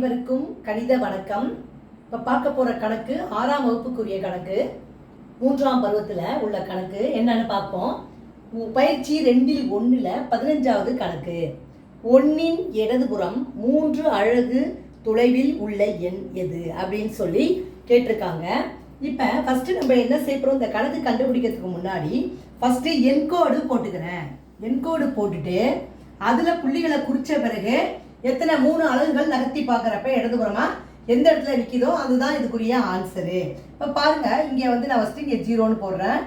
அனைவருக்கும் கணித வணக்கம். இப்போ பார்க்க போகிற கணக்கு ஆறாம் வகுப்புக்குரிய கணக்கு. மூன்றாம் பருவத்தில் உள்ள கணக்கு. என்னன்னு பார்ப்போம். பயிற்சி ரெண்டில் ஒன்றில் பதினஞ்சாவது கணக்கு. ஒன்னின் இடதுபுறம் மூன்று அழகு தொலைவில் உள்ள எண் எது அப்படின்னு சொல்லி கேட்டிருக்காங்க. இப்போ ஃபஸ்ட்டு நம்ம என்ன செய்ய இந்த கணக்கு கண்டுபிடிக்கிறதுக்கு முன்னாடி ஃபஸ்ட்டு என்கோடு போட்டுக்கிறேன். என்கோடு போட்டுட்டு அதில் புள்ளிகளை குறித்த பிறகு எத்தனை மூணு அலகுகள் நகர்த்தி பார்க்குறப்ப இடதுபுறமா எந்த இடத்துல நிற்கிதோ அதுதான் இதுக்குரிய ஆன்சரு இப்போ பாருங்க இங்கே வந்து நான் ஃபஸ்ட்டு இங்கே ஜீரோன்னு போடுறேன்.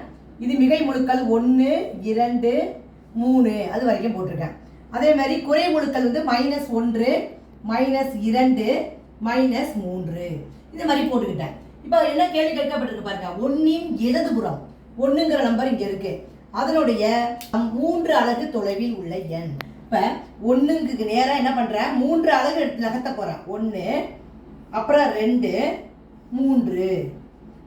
இது மிகை முழுக்கள் ஒன்று இரண்டு மூணு அது வரைக்கும் போட்டிருக்கேன். அதே மாதிரி குறை முழுக்கள் வந்து மைனஸ் ஒன்று மைனஸ் இரண்டு மைனஸ் மூன்று. இந்த மாதிரி போட்டுக்கிட்டேன். இப்போ என்ன கேள்வி கேட்கப்பட்டிருக்கு பாருங்க. ஒன்னின் இடதுபுறம் ஒன்றுங்கிற நம்பர் இங்கே இருக்கு. அதனுடைய மூன்று அலகு தொலைவில் உள்ள எண். இப்போ ஒன்றுக்கு நேராக என்ன பண்ணுறேன் மூன்று அலகு எடுத்து நகர்த்த போகிறேன் ஒன்று அப்புறம் ரெண்டு மூன்று.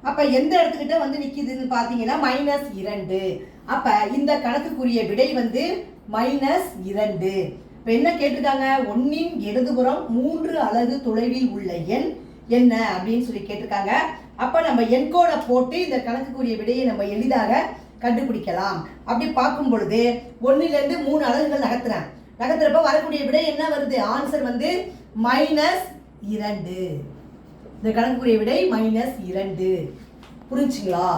அப்போ எந்த இடத்துக்கிட்ட வந்து நிற்கிதுன்னு பார்த்தீங்கன்னா மைனஸ் இரண்டு. அப்போ இந்த கணக்குக்குரிய விடை வந்து மைனஸ் இரண்டு. இப்போ என்ன கேட்டிருக்காங்க? ஒன்றின் இடதுபுறம் மூன்று அலகு தொலைவில் உள்ள எண் என்ன அப்படின்னு சொல்லி கேட்டிருக்காங்க. அப்போ நம்ம எண்கோடை போட்டு இந்த கணக்குக்குரிய விடையை நம்ம எளிதாக கண்டுபிடிக்கலாம். அப்படி பார்க்கும் பொழுது ஒன்றிலேருந்து மூணு அலகுகள் நகர்த்துறேன் நகர்த்துறப்ப வரக்கூடிய விடை என்ன வருது? ஆன்சர் வந்து மைனஸ் இரண்டு. இந்த கணக்குரிய விடை மைனஸ் இரண்டு. புரிஞ்சுங்களா?